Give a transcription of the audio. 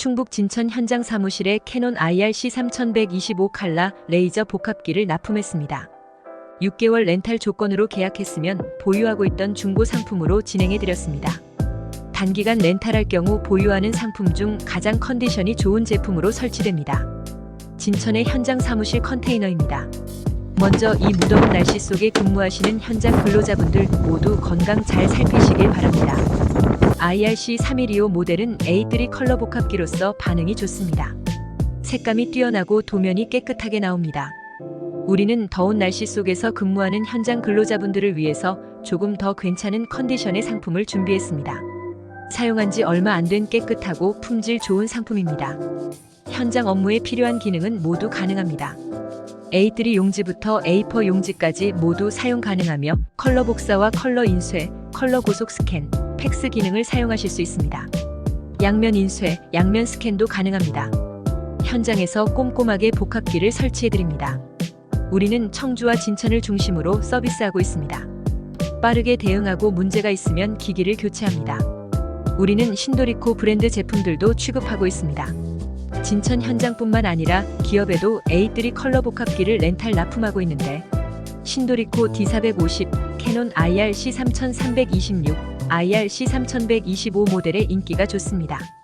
충북 진천 현장 사무실에 캐논 IRC 3125 칼라 레이저 복합기를 납품했습니다. 6개월 렌탈 조건으로 계약했으면 보유하고 있던 중고 상품으로 진행해 드렸습니다. 단기간 렌탈할 경우 보유하는 상품 중 가장 컨디션이 좋은 제품으로 설치됩니다. 진천의 현장 사무실 컨테이너입니다. 먼저 이 무더운 날씨 속에 근무하시는 현장 근로자분들 모두 건강 잘 살피시길 바랍니다. IRC 3125 모델은 A3 컬러 복합기로서 반응이 좋습니다. 색감이 뛰어나고 도면이 깨끗하게 나옵니다. 우리는 더운 날씨 속에서 근무하는 현장 근로자분들을 위해서 조금 더 괜찮은 컨디션의 상품을 준비했습니다. 사용한 지 얼마 안 된 깨끗하고 품질 좋은 상품입니다. 현장 업무에 필요한 기능은 모두 가능합니다. A3 용지부터 A4 용지까지 모두 사용 가능하며 컬러 복사와 컬러 인쇄, 컬러 고속 스캔, 팩스 기능을 사용하실 수 있습니다. 양면 인쇄, 양면 스캔도 가능합니다. 현장에서 꼼꼼하게 복합기를 설치해 드립니다. 우리는 청주와 진천을 중심으로 서비스하고 있습니다. 빠르게 대응하고 문제가 있으면 기기를 교체합니다. 우리는 신도리코 브랜드 제품들도 취급하고 있습니다. 진천 현장뿐만 아니라 기업에도 A3 컬러 복합기를 렌탈 납품하고 있는데 신도리코 D450, 캐논 IRC 3326, IRC 3125 모델의 인기가 좋습니다.